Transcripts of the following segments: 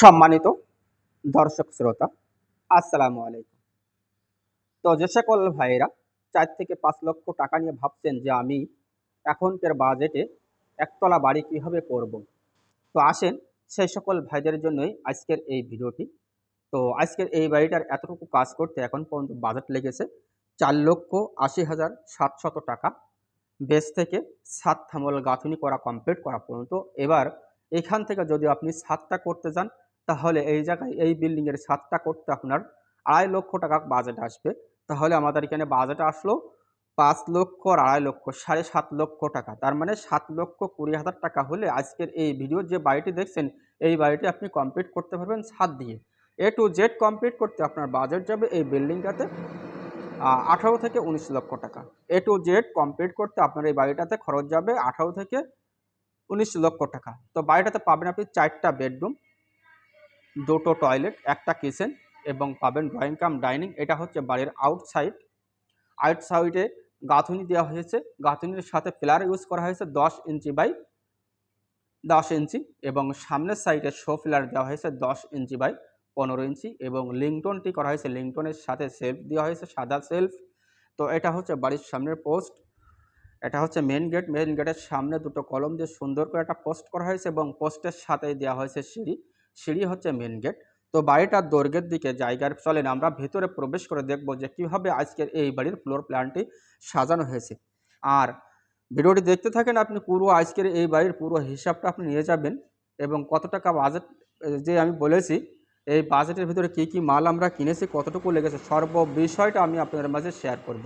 সম্মানিত দর্শক শ্রোতা, আসসালামু আলাইকুম। তো যে সকল ভাইয়েরা চার থেকে পাঁচ লক্ষ টাকা নিয়ে ভাবছেন যে আমি এখনকার বাজেটে একতলা বাড়ি কীভাবে করব, তো আসেন সেই সকল ভাইদের জন্যই আজকের এই ভিডিওটি। তো আজকের এই বাড়িটার এতটুকু কাজ করতে এখন পর্যন্ত বাজেট লেগেছে চার লক্ষ আশি হাজার সাতশত টাকা। বেস থেকে সাত থামল গাঁথুনি করা, কমপ্লিট করা পর্যন্ত। এবার এখান থেকে যদি আপনি সাতটা করতে যান তাহলে এই জায়গায় এই বিল্ডিংয়ের সাতটা করতে আপনার আড়াই লক্ষ টাকা বাজেট আসবে। তাহলে আমাদের এখানে বাজেট আসলো পাঁচ লক্ষ আর আড়াই লক্ষ, সাড়ে সাত লক্ষ টাকা। তার মানে সাত লক্ষ কুড়ি হাজার টাকা হলে আজকের এই ভিডিওর যে বাড়িটি দেখছেন, এই বাড়িটি আপনি কমপ্লিট করতে পারবেন সাত দিয়ে। এ টু জেড কমপ্লিট করতে আপনার বাজেট যাবে এই বিল্ডিংটাতে আঠারো থেকে উনিশ লক্ষ টাকা। এ টু জেড কমপ্লিট করতে আপনার এই বাড়িটাতে খরচ যাবে আঠারো থেকে উনিশ লক্ষ টাকা। তো বাড়িটাতে পাবেন আপনি চারটা বেডরুম দুটো টয়লেট, একটা কিচেন এবং পাবেন ড্রয়িং কাম, ডাইনিং। এটা হচ্ছে বাড়ির আউটসাইড। আউটসাইডে গাঁথুনি দেওয়া হয়েছে। গাঁথুনির সাথে পিলার ইউজ করা হয়েছে দশ ইঞ্চি বাই দশ ইঞ্চি এবং সামনের সাইডে শো পিলার দেওয়া হয়েছে দশ ইঞ্চি বাই পনেরো ইঞ্চি এবং লিংটনটি করা হয়েছে। লিংটনের সাথে সেলফ দেওয়া হয়েছে সাদা সেলফ তো এটা হচ্ছে বাড়ির সামনের পোস্ট। এটা হচ্ছে মেন গেট। মেন গেটের সামনে দুটো কলম দিয়ে সুন্দর করে একটা পোস্ট করা হয়েছে এবং পোস্টের সাথে দেওয়া হয়েছে সিঁড়ি। সিঁড়ি হচ্ছে মেন গেট তো বাড়িটার দৈর্ঘ্যের দিকে জায়গার চলেন আমরা ভেতরে প্রবেশ করে দেখব যে কীভাবে আজকের এই বাড়ির ফ্লোর প্ল্যানটি সাজানো হয়েছে। আর ভিডিওটি দেখতে থাকেন আপনি, পুরো আজকের এই বাড়ির পুরো হিসাবটা আপনি নিয়ে যাবেন এবং কত টাকা বাজেট যে আমি বলেছি, এই বাজেটের ভিতরে কী কী মাল আমরা কিনেছি, কতটুকু লেগেছে সর্ব বিষয়টা আমি আপনাদের মাঝে শেয়ার করব।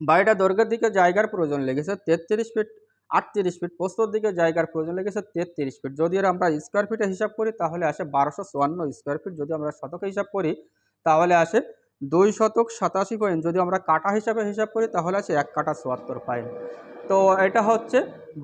বাড়িটা দৈর্ঘ্যের দিকে জায়গার প্রয়োজন লেগেছে তেত্রিশ ফিট আটত্রিশ ফিট। পোস্তর দিকে জায়গার প্রয়োজন লেগেছে তেত্রিশ ফিট। যদি এর আমরা স্কোয়ার ফিটে হিসাব করি, তাহলে আসে বারোশো চুয়ান্ন স্কোয়ার ফিট যদি আমরা শতকে হিসাব করি, তাহলে আসে দুই শতক সাতাশি পয়েন্ট যদি আমরা কাটা হিসাবে হিসাব করি, তাহলে আছে এক কাটা চুয়াত্তর পয়েন্ট তো এটা হচ্ছে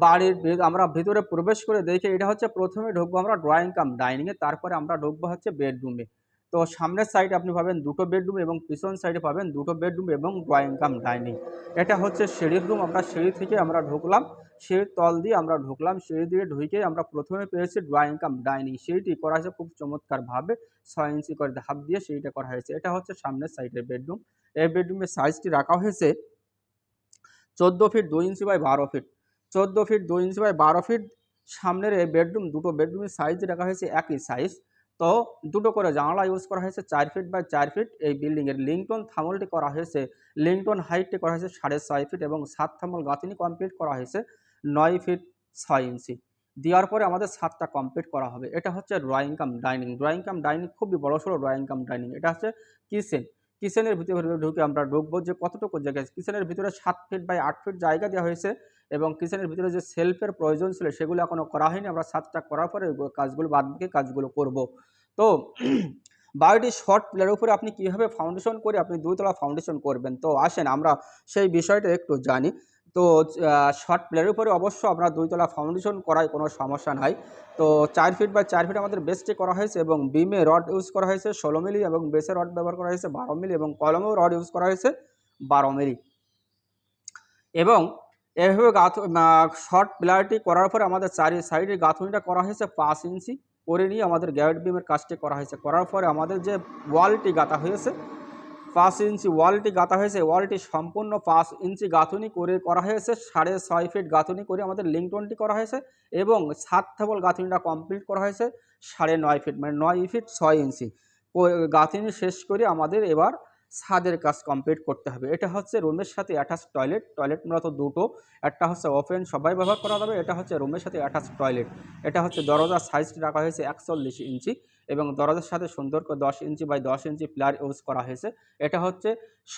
বাড়ির আমরা ভিতরে প্রবেশ করে দেখি, এটা হচ্ছে প্রথমে ঢুকবো আমরা ড্রয়িং কাম ডাইনিংয়ে তারপরে আমরা ঢুকবো হচ্ছে বেডরুমে তো সামনের সাইডে আপনি পাবেন দুটো বেডরুম এবং পিছন সাইডে পাবেন দুটো বেডরুম এবং ড্রয়িং কাম ডাইনিং এটা হচ্ছে সিঁড়ির রুম আমরা সিঁড়ি থেকে আমরা ঢুকলাম। সিঁড়ির তল দিয়ে আমরা ঢুকলাম। সিঁড়ি দিয়ে ঢুকে আমরা প্রথমে পেয়েছি ড্রয়িং কাম ডাইনিং সিঁড়িটি করা হয়েছে খুব চমৎকারভাবে। ছয় ইঞ্চি করে ধাপ দিয়ে সিঁড়িটা করা হয়েছে। এটা হচ্ছে সামনের সাইডের বেডরুম এই বেডরুমের সাইজটি রাখা হয়েছে চোদ্দ ফিট দুই ইঞ্চি বাই বারো ফিট চোদ্দ ফিট দুই ইঞ্চি বাই বারো ফিট সামনের এই বেডরুম দুটো বেডরুমের সাইজ রাখা হয়েছে একই সাইজ তো দুটো করে জানালা ইউজ করা হয়েছে চার ফিট বাই চার ফিট এই বিল্ডিংয়ের লিংটন থামলটি করা হয়েছে লিংটন হাইটটি করা হয়েছে সাড়ে ছয় ফিট এবং সাত থামল গাঁথনি কমপ্লিট করা হয়েছে নয় ফিট ছয় ইঞ্চি। দেওয়ার পরে আমাদের সাতটা কমপ্লিট করা হবে। এটা হচ্ছে drawing cum dining drawing cum dining খুবই বড় সড়ো ড্রয়িং কাম ডাইনিং এটা হচ্ছে কিচেন কিচেনের ভিতরে ঢুকে আমরা ঢুকবো যে কতটুকু জায়গা কিচেনের ভিতরে সাত ফিট বাই আট ফিট জায়গা দেওয়া হয়েছে। এবং কিচেনের ভিতরে যে সেলফের প্রয়োজন ছিল সেগুলো এখনও করা হয়নি। আমরা সাতটা করার পরে কাজগুলো বাদ বাকি কাজগুলো করব। তো বাড়িটি শর্ট প্লের উপরে আপনি কীভাবে ফাউন্ডেশন করে আপনি দুইতলা ফাউন্ডেশন করবেন? তো আসেন, আমরা সেই বিষয়টা একটু জানি। তো শর্ট প্লের উপরে অবশ্য আমরা দুইতলা ফাউন্ডেশন করায় কোনো সমস্যা নাই। তো চার ফিট বা চার ফিট আমাদের বেস্টে করা হয়েছে এবং বিমে রড ইউজ করা হয়েছে ষোলো মিলি এবং বেসে রড ব্যবহার করা হয়েছে বারো মিলি এবং কলমেও রড ইউজ করা হয়েছে বারো মিলি এবং এভাবে গাথ শর্ট প্লেয়ারটি করার পরে আমাদের চারি সাইডের গাঁথুনিটা করা হয়েছে পাঁচ ইঞ্চি। করে নিয়ে আমাদের গ্যারেট বিমের কাজটি করা হয়েছে। করার পরে আমাদের যে ওয়ালটি গাঁথা হয়েছে, পাঁচ ইঞ্চি ওয়ালটি গাঁথা হয়েছে। ওয়ালটি সম্পূর্ণ পাঁচ ইঞ্চি গাঁথুনি করে করা হয়েছে। সাড়ে ছয় ফিট গাঁথুনি করে আমাদের লিঙ্কটনটি করা হয়েছে এবং সাত থেবল গাঁথুনিটা কমপ্লিট করা হয়েছে সাড়ে নয় ফিট মানে নয় ফিট ছয় ইঞ্চি। গাঁথুনি শেষ করে আমাদের এবার ছাদের কাজ কমপ্লিট করতে হবে। এটা হচ্ছে রুমের সাথে অ্যাটাচ টয়লেট টয়লেট মূলত দুটো। একটা হচ্ছে ওপেন সবাই ব্যবহার করা যাবে। এটা হচ্ছে রুমের সাথে অ্যাটাচ টয়লেট এটা হচ্ছে দরজার সাইজটি রাখা হয়েছে একচল্লিশ ইঞ্চি এবং দরজার সাথে সুন্দর করে দশ ইঞ্চি বাই দশ ইঞ্চি প্লার ইউজ করা হয়েছে। এটা হচ্ছে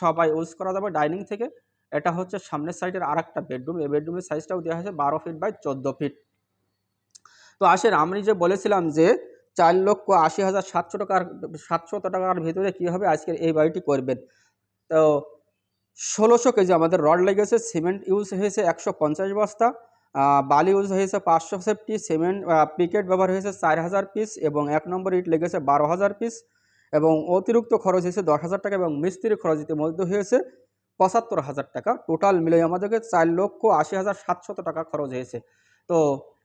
সবাই ইউজ করা যাবে ডাইনিং থেকে। এটা হচ্ছে সামনের সাইডের আর একটা বেডরুম এই বেডরুমের সাইজটাও দেওয়া হয়েছে বারো ফিট বাই চোদ্দ ফিট তো আসেন, আমি যে বলেছিলাম যে চার লক্ষ আশি হাজার সাতশো টাকার সাতশত টাকার ভিতরে কীভাবে আজকের এই বাড়িটি করবেন? তো ষোলোশো কেজি আমাদের রড লেগেছে, সিমেন্ট ইউজ হয়েছে একশো পঞ্চাশ বস্তা বালি ইউজ হয়েছে পাঁচশো সেফটি, সিমেন্ট পিকেট ব্যবহার হয়েছে চার হাজার পিস এবং এক নম্বর ইট লেগেছে বারো হাজার পিস এবং অতিরিক্ত খরচ হয়েছে দশ হাজার টাকা এবং মিস্ত্রির খরচ ইতিমধ্যে হয়েছে পঁচাত্তর হাজার টাকা। টোটাল মিলে আমাদেরকে চার লক্ষ আশি হাজার সাতশত টাকা খরচ হয়েছে। তো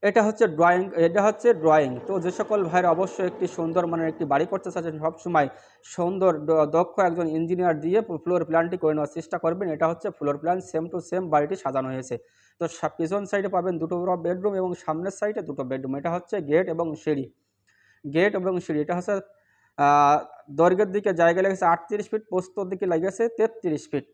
এটা হচ্ছে ড্রয়িং এটা হচ্ছে ড্রয়িং তো যে সকল ভাইয়ের অবশ্যই একটি সুন্দর মানের একটি বাড়ি করতে চাচ্ছেন, সবসময় সুন্দর দক্ষ একজন ইঞ্জিনিয়ার দিয়ে ফ্লোর প্ল্যানটি করে নেওয়ার চেষ্টা করবেন। এটা হচ্ছে floor plan same to same বাড়িটি সাজানো হয়েছে। তো পিছন সাইডে পাবেন দুটো বেডরুম এবং সামনের সাইডে দুটো বেডরুম এটা হচ্ছে গেট এবং সিঁড়ি। গেট এবং সিঁড়ি, এটা হচ্ছে দৈর্ঘ্যের দিকে জায়গা লেগেছে আটত্রিশ ফিট পোস্তর দিকে লেগেছে তেত্রিশ ফিট